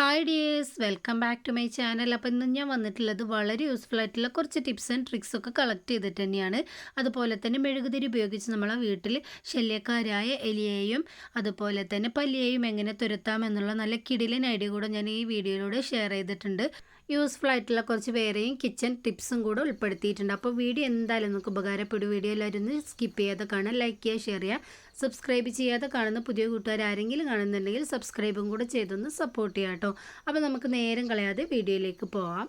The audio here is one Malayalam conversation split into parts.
Hi dears welcome back to my channel അപ്പോൾ ഇന്ന് ഞാൻ വന്നിട്ടുള്ളത് വളരെ യൂസ്ഫുൾ ആയിട്ടുള്ള കുറച്ച് ടിപ്സ് ആൻഡ് ട്രിക്സ് ഒക്കെ കളക്ട് ചെയ്തിട്ട് തന്നെയാണ്. അതുപോലെ തന്നെ മെഴുകുതിരി ഉപയോഗിച്ച് നമ്മളെ വീട്ടിൽ ശല്യക്കാരായ എലിയെയും അതുപോലെ തന്നെ പല്ലിയെയും എങ്ങനെ തുരത്താം എന്നുള്ള നല്ല കിടിലൻ ഐഡിയ കൂടെ ഞാൻ ഈ വീഡിയോയിലൂടെ ഷെയർ ചെയ്തിട്ടുണ്ട്. യൂസ്ഫുൾ ആയിട്ടുള്ള കുറച്ച് വേറെയും കിച്ചൺ ടിപ്സും കൂടെ ഉൾപ്പെടുത്തിയിട്ടുണ്ട്. അപ്പോൾ വീഡിയോ എന്തായാലും നിങ്ങൾക്ക് ഉപകാരപ്പെടും. വീഡിയോ എല്ലാവരും ഒന്ന് സ്കിപ്പ് ചെയ്യാതെ കാണാൻ ലൈക്ക് ചെയ്യുക ഷെയർ ചെയ്യുക. സബ്സ്ക്രൈബ് ചെയ്യാതെ കാണുന്ന പുതിയ കൂട്ടുകാർ ആരെങ്കിലും കാണുന്നുണ്ടെങ്കിൽ സബ്സ്ക്രൈബും കൂടെ ചെയ്തൊന്ന് സപ്പോർട്ട് ചെയ്യാം കേട്ടോ. അപ്പോൾ നമുക്ക് നേരം കളയാതെ വീഡിയോയിലേക്ക് പോവാം.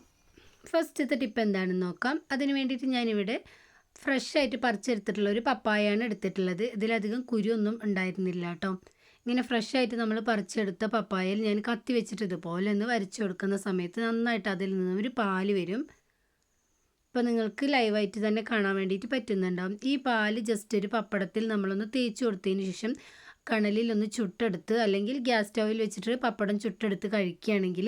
ഫസ്റ്റത്തെ ടിപ്പ് എന്താണെന്ന് നോക്കാം. അതിന് വേണ്ടിയിട്ട് ഞാനിവിടെ ഫ്രഷ് ആയിട്ട് പറിച്ചെടുത്തിട്ടുള്ള ഒരു പപ്പായാണ് എടുത്തിട്ടുള്ളത്. ഇതിലധികം കുരുവൊന്നും ഉണ്ടായിരുന്നില്ല കേട്ടോ. ഇങ്ങനെ ഫ്രഷ് ആയിട്ട് നമ്മൾ പറിച്ചെടുത്ത പപ്പായയിൽ ഞാൻ കത്തി വെച്ചിട്ട് ഇതുപോലെ ഒന്ന് വരച്ചു കൊടുക്കുന്ന സമയത്ത് നന്നായിട്ട് അതിൽ നിന്നും ഒരു പാൽ വരും. ഇപ്പോൾ നിങ്ങൾക്ക് ലൈവായിട്ട് തന്നെ കാണാൻ വേണ്ടിയിട്ട് പറ്റുന്നുണ്ടാവും ഈ പാൽ ജസ്റ്റ് ഒരു പപ്പടത്തിൽ നമ്മളൊന്ന് തേച്ച് കൊടുത്തതിന് ശേഷം കണലിൽ ഒന്ന് ചുട്ടെടുത്ത് അല്ലെങ്കിൽ ഗ്യാസ് സ്റ്റൗവിൽ വെച്ചിട്ട് പപ്പടം ചുട്ടെടുത്ത് കഴിക്കുകയാണെങ്കിൽ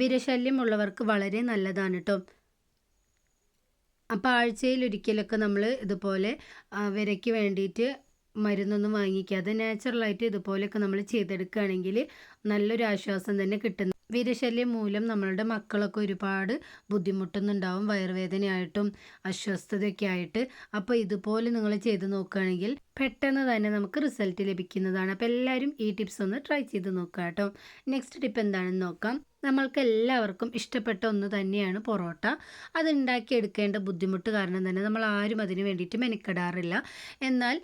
വിരശല്യം ഉള്ളവർക്ക് വളരെ നല്ലതാണ് കേട്ടോ. അപ്പോൾ ആഴ്ചയിൽ ഒരിക്കലൊക്കെ നമ്മൾ ഇതുപോലെ വിരയ്ക്ക് വേണ്ടിയിട്ട് മരുന്നൊന്നും വാങ്ങിക്കാതെ നാച്ചുറലായിട്ട് ഇതുപോലെയൊക്കെ നമ്മൾ ചെയ്തെടുക്കുകയാണെങ്കിൽ നല്ലൊരു ആശ്വാസം തന്നെ കിട്ടുന്നു. വിരശല്യം മൂലം നമ്മളുടെ മക്കളൊക്കെ ഒരുപാട് ബുദ്ധിമുട്ടുന്നുണ്ടാവും വയറുവേദനയായിട്ടും അസ്വസ്ഥതയൊക്കെ ആയിട്ട്. അപ്പോൾ ഇതുപോലെ നിങ്ങൾ ചെയ്ത് നോക്കുകയാണെങ്കിൽ പെട്ടെന്ന് തന്നെ നമുക്ക് റിസൾട്ട് ലഭിക്കുന്നതാണ്. അപ്പോൾ എല്ലാവരും ഈ ടിപ്സ് ഒന്ന് ട്രൈ ചെയ്ത് നോക്കുക കേട്ടോ. നെക്സ്റ്റ് ടിപ്പ് എന്താണെന്ന് നോക്കാം. നമ്മൾക്ക് എല്ലാവർക്കും ഇഷ്ടപ്പെട്ട ഒന്ന് തന്നെയാണ് പൊറോട്ട. അത് ഉണ്ടാക്കിയെടുക്കേണ്ട ബുദ്ധിമുട്ട് കാരണം തന്നെ നമ്മൾ ആരും അതിന് വേണ്ടിയിട്ട് മെനക്കെടാറില്ല. എന്നാൽ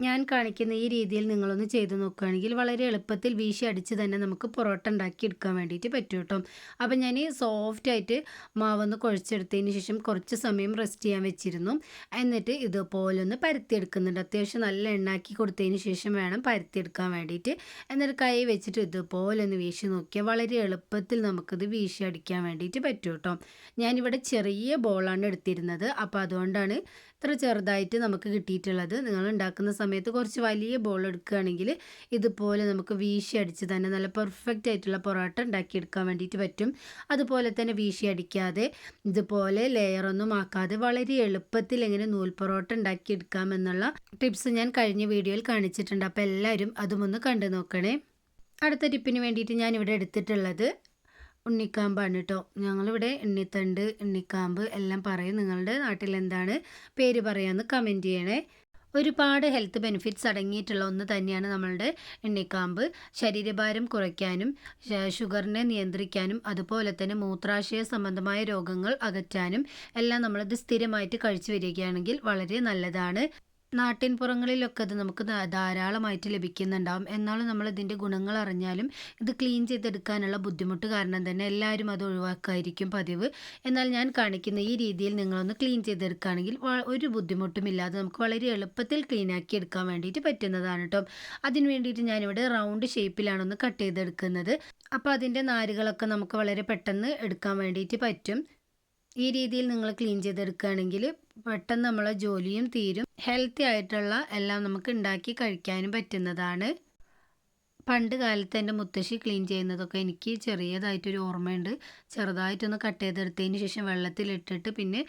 ഞാൻ കാണിക്കുന്ന ഈ രീതിയിൽ നിങ്ങളൊന്ന് ചെയ്ത് നോക്കുകയാണെങ്കിൽ വളരെ എളുപ്പത്തിൽ വീശി അടിച്ച് തന്നെ നമുക്ക് പൊറോട്ട ഉണ്ടാക്കി എടുക്കാൻ വേണ്ടിയിട്ട് പറ്റും കേട്ടോ. അപ്പം ഞാൻ സോഫ്റ്റായിട്ട് മാവൊന്ന് കുഴച്ചെടുത്തതിന് ശേഷം കുറച്ച് സമയം റെസ്റ്റ് ചെയ്യാൻ വെച്ചിരുന്നു. എന്നിട്ട് ഇതുപോലെ ഒന്ന് പരത്തിയെടുക്കുന്നുണ്ട്. അത്യാവശ്യം നല്ല എണ്ണാക്കി കൊടുത്തതിന് ശേഷം വേണം പരത്തിയെടുക്കാൻ വേണ്ടിയിട്ട്. എന്നിട്ട് കൈ വെച്ചിട്ട് ഇതുപോലെ ഒന്ന് വീശി നോക്കിയാൽ വളരെ എളുപ്പത്തിൽ നമുക്കിത് വീശി അടിക്കാൻ വേണ്ടിയിട്ട് പറ്റും കേട്ടോ. ഞാനിവിടെ ചെറിയ ബോളാണ് എടുത്തിരുന്നത്. അപ്പോൾ അതുകൊണ്ടാണ് ഇത്ര ചെറുതായിട്ട് നമുക്ക് കിട്ടിയിട്ടുള്ളത്. നിങ്ങൾ ഉണ്ടാക്കുന്ന സമയത്ത് കുറച്ച് വലിയ ബോൾ എടുക്കുകയാണെങ്കിൽ ഇതുപോലെ നമുക്ക് വീശി അടിച്ച് തന്നെ നല്ല പെർഫെക്റ്റ് ആയിട്ടുള്ള പൊറോട്ട ഉണ്ടാക്കിയെടുക്കാൻ വേണ്ടിയിട്ട് പറ്റും. അതുപോലെ തന്നെ വീശി അടിക്കാതെ ഇതുപോലെ ലെയറൊന്നും ആക്കാതെ വളരെ എളുപ്പത്തിൽ എങ്ങനെ നൂൽ പൊറോട്ട ഉണ്ടാക്കിയെടുക്കാം എന്നുള്ള ടിപ്സ് ഞാൻ കഴിഞ്ഞ വീഡിയോയിൽ കാണിച്ചിട്ടുണ്ട്. അപ്പോൾ എല്ലാവരും അതുമൊന്ന് കണ്ടു നോക്കണേ. അടുത്ത ടിപ്പിന് വേണ്ടിയിട്ട് ഞാൻ ഇവിടെ എടുത്തിട്ടുള്ളത് ഉണ്ണിക്കാമ്പാണ് കേട്ടോ ഞങ്ങളിവിടെ എണ്ണിത്തണ്ട് എണ്ണിക്കാമ്പ് എല്ലാം പറയും. നിങ്ങളുടെ നാട്ടിൽ എന്താണ് പേര് പറയാമെന്ന് കമന്റ് ചെയ്യണേ. ഒരുപാട് ഹെൽത്ത് ബെനിഫിറ്റ്സ് അടങ്ങിയിട്ടുള്ള ഒന്ന് തന്നെയാണ് നമ്മളുടെ എണ്ണിക്കാമ്പ്. ശരീരഭാരം കുറയ്ക്കാനും ഷുഗറിനെ നിയന്ത്രിക്കാനും അതുപോലെ തന്നെ മൂത്രാശയ സംബന്ധമായ രോഗങ്ങൾ അകറ്റാനും എല്ലാം നമ്മളിത് സ്ഥിരമായിട്ട് കഴിച്ചു വരികയാണെങ്കിൽ വളരെ നല്ലതാണ്. നാട്ടിൻപുറങ്ങളിലൊക്കെ അത് നമുക്ക് ധാരാളമായിട്ട് ലഭിക്കുന്നുണ്ടാവും. എന്നാലും നമ്മൾ ഇതിന്റെ ഗുണങ്ങൾ അറിഞ്ഞാലും ഇത് ക്ലീൻ ചെയ്തെടുക്കാനുള്ള ബുദ്ധിമുട്ട് കാരണം തന്നെ എല്ലാവരും അത് ഒഴിവാക്കായിരിക്കും പതിവ്. എന്നാൽ ഞാൻ കാണിക്കുന്ന ഈ രീതിയിൽ നിങ്ങളൊന്ന് ക്ലീൻ ചെയ്തെടുക്കുകയാണെങ്കിൽ ഒരു ബുദ്ധിമുട്ടുമില്ലാതെ നമുക്ക് വളരെ എളുപ്പത്തിൽ ക്ലീൻ ആക്കി എടുക്കാൻ വേണ്ടിയിട്ട് പറ്റുന്നതാണ് കേട്ടോ അതിന് വേണ്ടിയിട്ട് ഞാനിവിടെ റൗണ്ട് ഷേപ്പിലാണ് ഒന്ന് കട്ട് ചെയ്തെടുക്കുന്നത്. അപ്പോൾ അതിന്റെ നാരുകളൊക്കെ നമുക്ക് വളരെ പെട്ടെന്ന് എടുക്കാൻ വേണ്ടിയിട്ട് പറ്റും. ഈ രീതിയിൽ നിങ്ങൾ ക്ലീൻ ചെയ്തെടുക്കുകയാണെങ്കിൽ പെട്ടെന്ന് നമ്മളെ ജോലിയും തീരും. ഹെൽത്തി ആയിട്ടുള്ള എല്ലാം നമുക്ക് ഉണ്ടാക്കി കഴിക്കാനും പറ്റുന്നതാണ്. പണ്ട് കാലത്ത് എന്റെ മുത്തശ്ശി ക്ലീൻ ചെയ്യുന്നതൊക്കെ എനിക്ക് ചെറിയതായിട്ടൊരു ഓർമ്മയുണ്ട്. ചെറുതായിട്ടൊന്ന് കട്ട് ചെയ്തെടുത്തതിന് ശേഷം വെള്ളത്തിലിട്ടിട്ട് പിന്നെ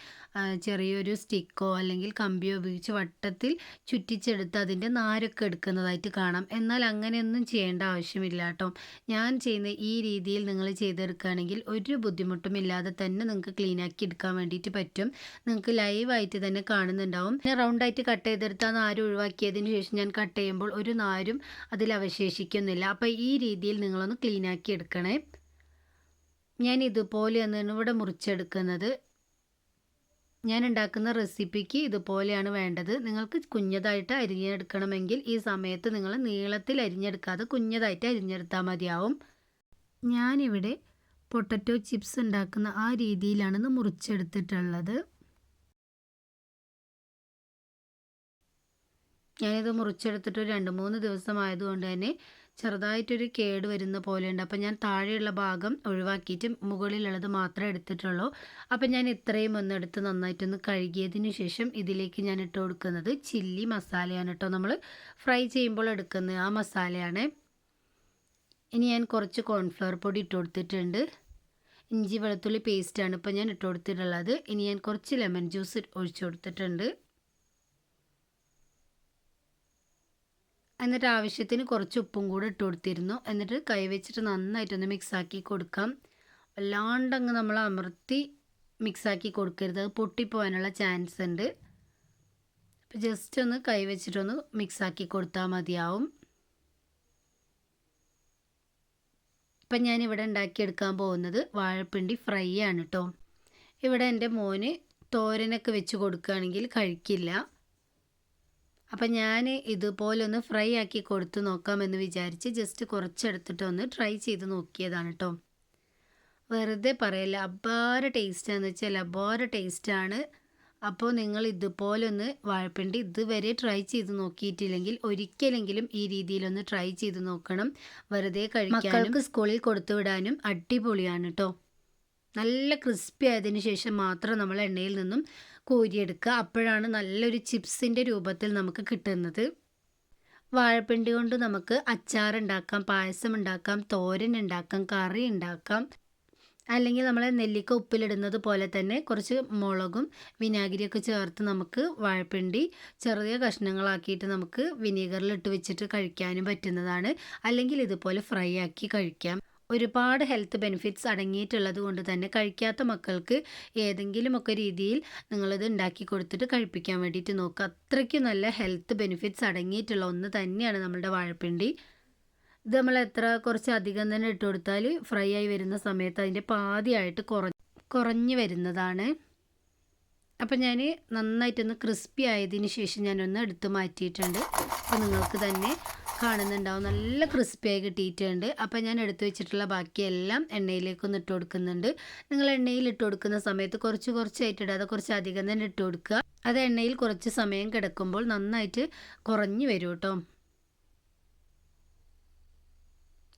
ചെറിയൊരു സ്റ്റിക്കോ അല്ലെങ്കിൽ കമ്പിയോ ഉപയോഗിച്ച് വട്ടത്തിൽ ചുറ്റിച്ചെടുത്ത് അതിന്റെ നാരൊക്കെ എടുക്കുന്നതായിട്ട് കാണാം. എന്നാൽ അങ്ങനെയൊന്നും ചെയ്യേണ്ട ആവശ്യമില്ല കേട്ടോ. ഞാൻ ചെയ്യുന്ന ഈ രീതിയിൽ നിങ്ങൾ ചെയ്തെടുക്കുകയാണെങ്കിൽ ഒരു ബുദ്ധിമുട്ടും ഇല്ലാതെ തന്നെ നിങ്ങൾക്ക് ക്ലീൻ ആക്കി എടുക്കാൻ വേണ്ടിയിട്ട് പറ്റും. നിങ്ങൾക്ക് ലൈവായിട്ട് തന്നെ കാണുന്നുണ്ടാവും. റൗണ്ടായിട്ട് കട്ട് ചെയ്തെടുത്ത് നാര് ഒഴിവാക്കിയതിന് ശേഷം ഞാൻ കട്ട് ചെയ്യുമ്പോൾ ഒരു നാരും അതിൽ അവശേഷിക്കുന്നു പറ്റുന്നില്ല. അപ്പോൾ ഈ രീതിയിൽ നിങ്ങളൊന്ന് ക്ലീൻ ആക്കി എടുക്കണേ. ഞാൻ ഇതുപോലെ ഇതുപോലെയാണ് ഇവിടെ മുറിച്ചെടുക്കുന്നത്. ഞാൻ ഉണ്ടാക്കുന്ന റെസിപ്പിക്ക് ഇതുപോലെയാണ് വേണ്ടത്. നിങ്ങൾക്ക് കുഞ്ഞതായിട്ട് അരിഞ്ഞെടുക്കണമെങ്കിൽ ഈ സമയത്ത് നിങ്ങൾ നീളത്തിൽ അരിഞ്ഞെടുക്കാതെ കുഞ്ഞതായിട്ട് അരിഞ്ഞെടുത്താൽ മതിയാവും. ഞാനിവിടെ പൊട്ടറ്റോ ചിപ്സ് ഉണ്ടാക്കുന്ന ആ രീതിയിലാണെന്ന് മുറിച്ചെടുത്തിട്ടുള്ളത്. ഞാനിത് മുറിച്ചെടുത്തിട്ട് രണ്ട് മൂന്ന് ദിവസമായതുകൊണ്ട് തന്നെ ചെറുതായിട്ടൊരു കേട് വരുന്ന പോലെയുണ്ട്. അപ്പം ഞാൻ താഴെയുള്ള ഭാഗം ഒഴിവാക്കിയിട്ട് മുകളിലുള്ളത് മാത്രമേ എടുത്തിട്ടുള്ളൂ. അപ്പം ഞാൻ ഇത്രയും ഒന്ന് ഒന്നെടുത്ത് നന്നായിട്ടൊന്ന് കഴുകിയതിന് ശേഷം ഇതിലേക്ക് ഞാൻ ഇട്ട് കൊടുക്കുന്നത് ചില്ലി മസാലയാണ് കേട്ടോ നമ്മൾ ഫ്രൈ ചെയ്യുമ്പോൾ എടുക്കുന്ന ആ മസാലയാണ്. ഇനി ഞാൻ കുറച്ച് കോൺഫ്ലവർ പൊടി ഇട്ട് കൊടുത്തിട്ടുണ്ട്. ഇഞ്ചി വെളുത്തുള്ളി പേസ്റ്റാണ് ഇപ്പോൾ ഞാൻ ഇട്ട് കൊടുത്തിട്ടുള്ളത്. ഇനി ഞാൻ കുറച്ച് ലെമൺ ജ്യൂസ് ഒഴിച്ചു കൊടുത്തിട്ടുണ്ട്. എന്നിട്ട് ആവശ്യത്തിന് കുറച്ച് ഉപ്പും കൂടെ ഇട്ട് കൊടുത്തിരുന്നു. എന്നിട്ട് കൈ വെച്ചിട്ട് നന്നായിട്ടൊന്ന് മിക്സാക്കി കൊടുക്കാം. വല്ലാണ്ടങ്ങ് നമ്മൾ അമർത്തി മിക്സാക്കി കൊടുക്കരുത്. അത് പൊട്ടിപ്പോകാനുള്ള ചാൻസ് ഉണ്ട്. അപ്പോൾ ജസ്റ്റ് ഒന്ന് കൈ വെച്ചിട്ടൊന്ന് മിക്സാക്കി കൊടുത്താൽ മതിയാവും. ഇപ്പം ഞാനിവിടെ ഉണ്ടാക്കിയെടുക്കാൻ പോകുന്നത് വാഴപ്പിണ്ടി ഫ്രൈ ആണ് കേട്ടോ ഇവിടെ എന്റെ മോന് തോരനൊക്കെ വെച്ച് കൊടുക്കുകയാണെങ്കിൽ കഴിക്കില്ല. അപ്പം ഞാൻ ഇതുപോലെ ഒന്ന് ഫ്രൈ ആക്കി കൊടുത്ത് നോക്കാമെന്ന് വിചാരിച്ച് ജസ്റ്റ് കുറച്ചെടുത്തിട്ട് ഒന്ന് ട്രൈ ചെയ്ത് നോക്കിയതാണ് കേട്ടോ വെറുതെ പറയല്ല അപാര ടേസ്റ്റാന്ന് വെച്ചാൽ അപാര ടേസ്റ്റാണ്. അപ്പോൾ നിങ്ങൾ ഇതുപോലൊന്ന് വാഴപ്പിണ്ടി ഇതുവരെ ട്രൈ ചെയ്ത് നോക്കിയിട്ടില്ലെങ്കിൽ ഒരിക്കലെങ്കിലും ഈ രീതിയിലൊന്ന് ട്രൈ ചെയ്ത് നോക്കണം. വെറുതെ കഴിക്കാനും സ്കൂളിൽ കൊടുത്തു വിടാനും അടിപൊളിയാണ് കേട്ടോ നല്ല ക്രിസ്പി ആയതിന് ശേഷം മാത്രം നമ്മൾ എണ്ണയിൽ നിന്നും കോരിയെടുക്കുക. അപ്പോഴാണ് നല്ലൊരു ചിപ്സിന്റെ രൂപത്തിൽ നമുക്ക് കിട്ടുന്നത്. വാഴപ്പിണ്ടി കൊണ്ട് നമുക്ക് അച്ചാർ ഉണ്ടാക്കാം പായസം ഉണ്ടാക്കാം തോരൻ ഉണ്ടാക്കാം കറി ഉണ്ടാക്കാം. അല്ലെങ്കിൽ നമ്മൾ നെല്ലിക്ക ഉപ്പിലിടുന്നത് പോലെ തന്നെ കുറച്ച് മുളകും വിനാഗിരിയൊക്കെ ചേർത്ത് നമുക്ക് വാഴപ്പിണ്ടി ചെറിയ കഷ്ണങ്ങളാക്കിയിട്ട് നമുക്ക് വിനീഗറിലിട്ട് വെച്ചിട്ട് കഴിക്കാനും പറ്റുന്നതാണ്. അല്ലെങ്കിൽ ഇതുപോലെ ഫ്രൈ ആക്കി കഴിക്കാം. ഒരുപാട് ഹെൽത്ത് ബെനിഫിറ്റ്സ് അടങ്ങിയിട്ടുള്ളത് കൊണ്ട് തന്നെ കഴിക്കാത്ത മക്കൾക്ക് ഏതെങ്കിലുമൊക്കെ രീതിയിൽ നിങ്ങളിത് ഉണ്ടാക്കി കൊടുത്തിട്ട് കഴിപ്പിക്കാൻ വേണ്ടിയിട്ട് നോക്കുക. അത്രയ്ക്ക് നല്ല ഹെൽത്ത് ബെനിഫിറ്റ്സ് അടങ്ങിയിട്ടുള്ള ഒന്ന് തന്നെയാണ് നമ്മളുടെ വാഴപ്പിണ്ടി. ഇത് നമ്മൾ എത്ര കുറച്ച് അധികം തന്നെ ഇട്ട് കൊടുത്താൽ ഫ്രൈ ആയി വരുന്ന സമയത്ത് അതിന്റെ പാതിയായിട്ട് കുറ കുറഞ്ഞു വരുന്നതാണ്. അപ്പം ഞാൻ നന്നായിട്ടൊന്ന് ക്രിസ്പി ആയതിന് ശേഷം ഞാനൊന്ന് എടുത്ത് മാറ്റിയിട്ടുണ്ട്. അപ്പോൾ നിങ്ങൾക്ക് തന്നെ കാണുന്നുണ്ടാവും. നല്ല ക്രിസ്പിയായി കിട്ടിയിട്ടുണ്ട്. അപ്പോൾ ഞാൻ എടുത്തു വെച്ചിട്ടുള്ള ബാക്കിയെല്ലാം എണ്ണയിലേക്കൊന്ന് ഇട്ട് കൊടുക്കുന്നുണ്ട്. നിങ്ങൾ എണ്ണയിൽ ഇട്ട് കൊടുക്കുന്ന സമയത്ത് കുറച്ച് കുറച്ചായിട്ട് ഇടാതെ കുറച്ച് അധികം തന്നെ ഇട്ട് കൊടുക്കുക. അത് എണ്ണയിൽ കുറച്ച് സമയം കിടക്കുമ്പോൾ നന്നായിട്ട് കുറഞ്ഞു വരും കേട്ടോ.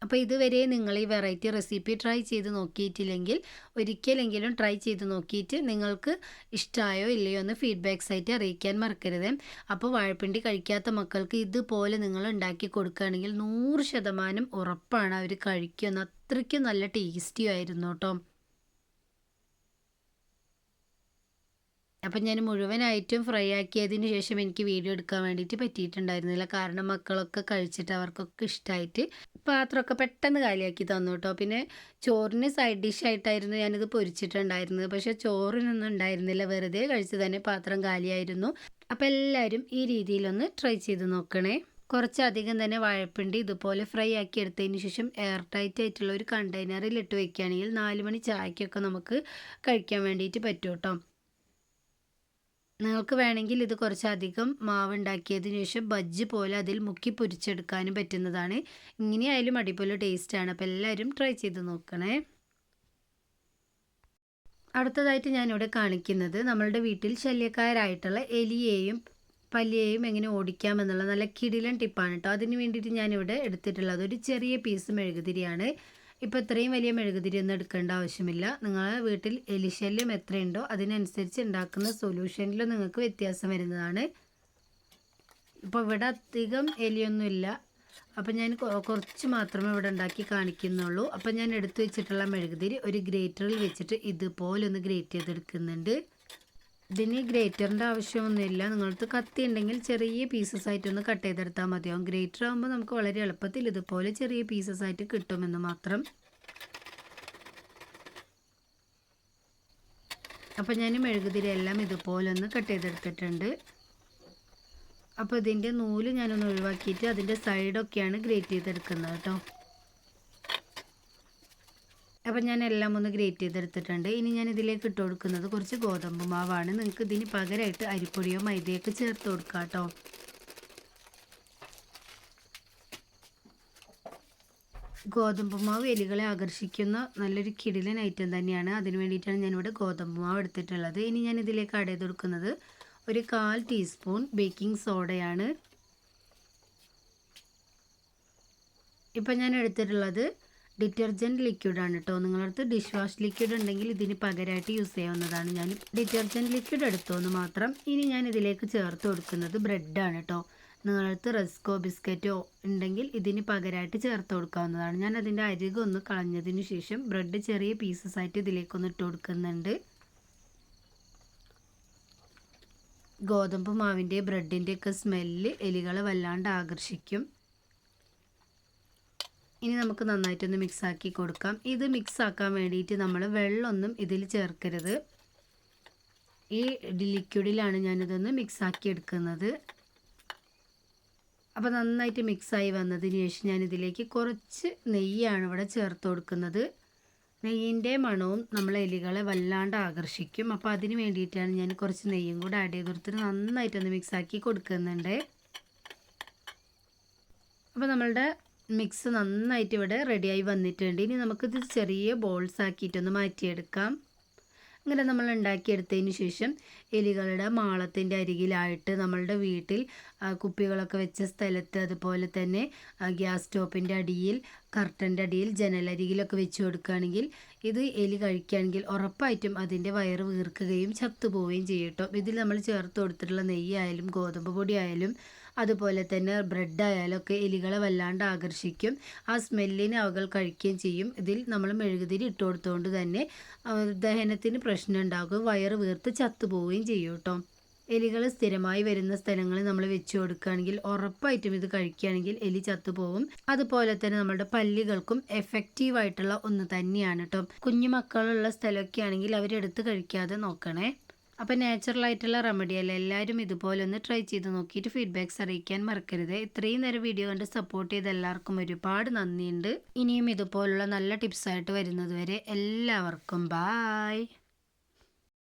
അപ്പോൾ ഇതുവരെ നിങ്ങൾ ഈ വെറൈറ്റി റെസിപ്പി ട്രൈ ചെയ്ത് നോക്കിയിട്ടില്ലെങ്കിൽ ഒരിക്കലെങ്കിലും ട്രൈ ചെയ്ത് നോക്കിയിട്ട് നിങ്ങൾക്ക് ഇഷ്ടമായോ ഇല്ലയോ എന്ന് ഫീഡ്ബാക്ക്സ് ആയിട്ട് അറിയിക്കാൻ മറക്കരുത്. അപ്പോൾ വാഴപ്പിണ്ടി കഴിക്കാത്ത മക്കൾക്ക് ഇതുപോലെ നിങ്ങൾ ഉണ്ടാക്കി കൊടുക്കുകയാണെങ്കിൽ നൂറ് ശതമാനം ഉറപ്പാണ് അവർ കഴിക്കുമെന്ന് അത്രയ്ക്കും നല്ല ടേസ്റ്റിയും ആയിരുന്നു കേട്ടോ. അപ്പം ഞാൻ മുഴുവനായിട്ടും ഫ്രൈ ആക്കിയതിന് ശേഷം എനിക്ക് വീഡിയോ എടുക്കാൻ വേണ്ടിയിട്ട് പറ്റിയിട്ടുണ്ടായിരുന്നില്ല. കാരണം മക്കളൊക്കെ കഴിച്ചിട്ട് അവർക്കൊക്കെ ഇഷ്ടമായിട്ട് പാത്രമൊക്കെ പെട്ടെന്ന് കാലിയാക്കി തന്നു കേട്ടോ. പിന്നെ ചോറിന് സൈഡ് ഡിഷായിട്ടായിരുന്നു ഞാനിത് പൊരിച്ചിട്ടുണ്ടായിരുന്നത്. പക്ഷേ ചോറിനൊന്നും ഉണ്ടായിരുന്നില്ല. വെറുതെ കഴിച്ച് തന്നെ പാത്രം കാലിയായിരുന്നു. അപ്പോൾ എല്ലാവരും ഈ രീതിയിലൊന്ന് ട്രൈ ചെയ്ത് നോക്കണേ. കുറച്ചധികം തന്നെ വാഴപ്പിണ്ടി ഇതുപോലെ ഫ്രൈ ആക്കി എടുത്തതിന് ശേഷം എയർ ടൈറ്റ് ആയിട്ടുള്ള ഒരു കണ്ടെയ്നറിൽ ഇട്ട് വെക്കുകയാണെങ്കിൽ നാല് മണി ചായക്കൊക്കെ നമുക്ക് കഴിക്കാൻ വേണ്ടിയിട്ട് പറ്റും കേട്ടോ. നിങ്ങൾക്ക് വേണമെങ്കിൽ ഇത് കുറച്ചധികം മാവ് ഉണ്ടാക്കിയതിന് ശേഷം ബജ്ജ് പോലെ അതിൽ മുക്കി പൊരിച്ചെടുക്കാനും പറ്റുന്നതാണ്. ഇങ്ങനെയായാലും അടിപൊളി ടേസ്റ്റാണ് അപ്പോൾ എല്ലാവരും ട്രൈ ചെയ്ത് നോക്കണേ. അടുത്തതായിട്ട് ഞാനിവിടെ കാണിക്കുന്നത് നമ്മളുടെ വീട്ടിൽ ശല്യക്കാരായിട്ടുള്ള എലിയെയും പല്ലിയെയും എങ്ങനെ ഓടിക്കാമെന്നുള്ള നല്ല കിടിലൻ ടിപ്പാണ് കേട്ടോ അതിന് വേണ്ടിയിട്ട് ഞാനിവിടെ എടുത്തിട്ടുള്ളത് ഒരു ചെറിയ പീസ് മെഴുകുതിരിയാണ്. ഇപ്പോൾ ഇത്രയും വലിയ മെഴുകുതിരി ഒന്നും എടുക്കേണ്ട ആവശ്യമില്ല. നിങ്ങളെ വീട്ടിൽ എലിശല്യം എത്രയുണ്ടോ അതിനനുസരിച്ച് ഉണ്ടാക്കുന്ന സൊല്യൂഷനിലും നിങ്ങൾക്ക് വ്യത്യാസം വരുന്നതാണ്. ഇപ്പോൾ ഇവിടെ അധികം എലിയൊന്നുമില്ല. അപ്പോൾ ഞാൻ കുറച്ച് മാത്രമേ ഇവിടെ ഉണ്ടാക്കി കാണിക്കുന്നുള്ളൂ. അപ്പോൾ ഞാൻ എടുത്തു വെച്ചിട്ടുള്ള മെഴുകുതിരി ഒരു ഗ്രേറ്ററിൽ വെച്ചിട്ട് ഇതുപോലെ ഒന്ന് ഗ്രേറ്റ് ചെയ്തെടുക്കുന്നുണ്ട്. ഇതിന് ഗ്രേറ്ററിന്റെ ആവശ്യമൊന്നുമില്ല. നിങ്ങൾക്ക് കത്തി ഉണ്ടെങ്കിൽ ചെറിയ പീസസ് ആയിട്ടൊന്ന് കട്ട് ചെയ്തെടുത്താൽ മതിയാവും ഗ്രേറ്റർ ആകുമ്പോൾ നമുക്ക് വളരെ എളുപ്പത്തിൽ ഇതുപോലെ ചെറിയ പീസസ് ആയിട്ട് കിട്ടുമെന്ന് മാത്രം. അപ്പോൾ ഞാൻ മെഴുകുതിരി എല്ലാം ഇതുപോലെ ഒന്ന് കട്ട് ചെയ്തെടുത്തിട്ടുണ്ട്. അപ്പോൾ ഇതിന്റെ നൂൽ ഞാനൊന്ന് ഒഴിവാക്കിയിട്ട് അതിന്റെ സൈഡൊക്കെയാണ് ഗ്രേറ്റ് ചെയ്തെടുക്കുന്നത് കേട്ടോ. അപ്പം ഞാൻ എല്ലാം ഒന്ന് ഗ്രേറ്റ് ചെയ്തെടുത്തിട്ടുണ്ട്. ഇനി ഞാൻ ഇതിലേക്ക് ഇട്ട് കൊടുക്കുന്നത് കുറച്ച് ഗോതമ്പ് മാവാണ്. നിങ്ങൾക്ക് ഇതിന് പകരമായിട്ട് അരിപ്പൊടിയോ മൈദയൊക്കെ ചേർത്ത് കൊടുക്കാം കേട്ടോ. ഗോതമ്പ് മാവ് എലികളെ ആകർഷിക്കുന്ന നല്ലൊരു കിടിലൻ ഐറ്റം തന്നെയാണ്. അതിന് വേണ്ടിയിട്ടാണ് ഞാനിവിടെ ഗോതമ്പ് മാവ് എടുത്തിട്ടുള്ളത്. ഇനി ഞാൻ ഇതിലേക്ക് ആഡ് ചെയ്ത് കൊടുക്കുന്നത് ഒരു കാൽ ടീസ്പൂൺ ബേക്കിംഗ് സോഡയാണ്. ഇപ്പം ഞാൻ എടുത്തിട്ടുള്ളത് ഡിറ്റർജന്റ് ലിക്വിഡാണ് കേട്ടോ നിങ്ങളടുത്ത് ഡിഷ് വാഷ് ലിക്വിഡ് ഉണ്ടെങ്കിൽ ഇതിന് പകരമായിട്ട് യൂസ് ചെയ്യാവുന്നതാണ്. ഞാൻ ഡിറ്റർജന്റ് ലിക്വിഡ് എടുത്തോന്ന് മാത്രം ഇനി ഞാൻ ഇതിലേക്ക് ചേർത്ത് കൊടുക്കുന്നത് ബ്രെഡാണ് കേട്ടോ നിങ്ങളടുത്ത് റെസ്കോ ബിസ്ക്കറ്റോ ഉണ്ടെങ്കിൽ ഇതിന് പകരമായിട്ട് ചേർത്ത് കൊടുക്കാവുന്നതാണ്. ഞാൻ അതിന്റെ അരികൊന്ന് കളഞ്ഞതിന് ശേഷം ബ്രെഡ് ചെറിയ പീസസ് ആയിട്ട് ഇതിലേക്കൊന്ന് ഇട്ട് കൊടുക്കുന്നുണ്ട്. ഗോതമ്പ് മാവിന്റെ ബ്രെഡിന്റെയൊക്കെ സ്മെല്ല് എലികളെ വല്ലാണ്ട് ആകർഷിക്കും. ഇനി നമുക്ക് നന്നായിട്ടൊന്ന് മിക്സാക്കി കൊടുക്കാം. ഇത് മിക്സ് ആക്കാൻ വേണ്ടിയിട്ട് നമ്മൾ വെള്ളമൊന്നും ഇതിൽ ചേർക്കരുത്. ഈ ലിക്വിഡിലാണ് ഞാനിതൊന്ന് മിക്സാക്കി എടുക്കുന്നത്. അപ്പോൾ നന്നായിട്ട് മിക്സായി വന്നതിന് ശേഷം ഞാനിതിലേക്ക് കുറച്ച് നെയ്യാണ് ഇവിടെ ചേർത്ത് കൊടുക്കുന്നത്. നെയ്യിന്റെ മണവും നമ്മൾ എലികളെ വല്ലാണ്ട് ആകർഷിക്കും. അപ്പോൾ അതിന് വേണ്ടിയിട്ടാണ് ഞാൻ കുറച്ച് നെയ്യും കൂടെ ആഡ് ചെയ്ത് കൊടുത്തിട്ട് നന്നായിട്ടൊന്ന് മിക്സാക്കി കൊടുക്കുന്നുണ്ട്. അപ്പോൾ നമ്മളുടെ മിക്സ് നന്നായിട്ട് ഇവിടെ റെഡിയായി വന്നിട്ടുണ്ട്. ഇനി നമുക്കിത് ചെറിയ ബോൾസ് ആക്കിയിട്ടൊന്ന് മാറ്റിയെടുക്കാം. അങ്ങനെ നമ്മൾ ഉണ്ടാക്കിയെടുത്തതിന് ശേഷം എലികളുടെ മാളത്തിന്റെ അരികിലായിട്ട് നമ്മളുടെ വീട്ടിൽ കുപ്പികളൊക്കെ വെച്ച സ്ഥലത്ത് അതുപോലെ തന്നെ ഗ്യാസ് സ്റ്റോപ്പിന്റെ അടിയിൽ കർട്ടന്റെ അടിയിൽ ജനലരികിലൊക്കെ വെച്ച് കൊടുക്കുകയാണെങ്കിൽ ഇത് എലി കഴിക്കുകയാണെങ്കിൽ ഉറപ്പായിട്ടും അതിന്റെ വയറ് വീർക്കുകയും ചത്തുപോവുകയും ചെയ്യും കേട്ടോ. ഇതിൽ നമ്മൾ ചേർത്ത് കൊടുത്തിട്ടുള്ള നെയ്യായാലും ഗോതമ്പ് പൊടി ആയാലും അതുപോലെ തന്നെ ബ്രെഡ് ആയാലും ഒക്കെ എലികളെ വല്ലാണ്ട് ആകർഷിക്കും. ആ സ്മെല്ലിന് അവകൾ കഴിക്കുകയും ചെയ്യും. ഇതിൽ നമ്മൾ മെഴുകുതിരി ഇട്ട് കൊടുത്തുകൊണ്ട് തന്നെ ദഹനത്തിന് പ്രശ്നം ഉണ്ടാകും വയറ് വീർത്ത് ചത്തുപോവുകയും ചെയ്യും കേട്ടോ. എലികൾ സ്ഥിരമായി വരുന്ന സ്ഥലങ്ങളിൽ നമ്മൾ വെച്ചു കൊടുക്കുകയാണെങ്കിൽ ഉറപ്പായിട്ടും ഇത് കഴിക്കുകയാണെങ്കിൽ എലി ചത്തുപോകും അതുപോലെ തന്നെ നമ്മുടെ പല്ലികൾക്കും എഫക്റ്റീവ് ആയിട്ടുള്ള ഒന്ന് തന്നെയാണ് കേട്ടോ. കുഞ്ഞു മക്കളുള്ള സ്ഥലമൊക്കെ ആണെങ്കിൽ അവരെടുത്ത് കഴിക്കാതെ നോക്കണേ. അപ്പോൾ നാച്ചുറൽ ആയിട്ടുള്ള റെമഡി അല്ല? എല്ലാവരും ഇതുപോലെ ഒന്ന് ട്രൈ ചെയ്ത് നോക്കിയിട്ട് ഫീഡ്ബാക്ക്സ് അറിയിക്കാൻ മറക്കരുത്. ഇത്രയും നേരം വീഡിയോ കണ്ട് സപ്പോർട്ട് ചെയ്ത എല്ലാവർക്കും ഒരുപാട് നന്ദിയുണ്ട്. ഇനിയും ഇതുപോലുള്ള നല്ല ടിപ്സായിട്ട് വരുന്നത് വരെ എല്ലാവർക്കും ബായ്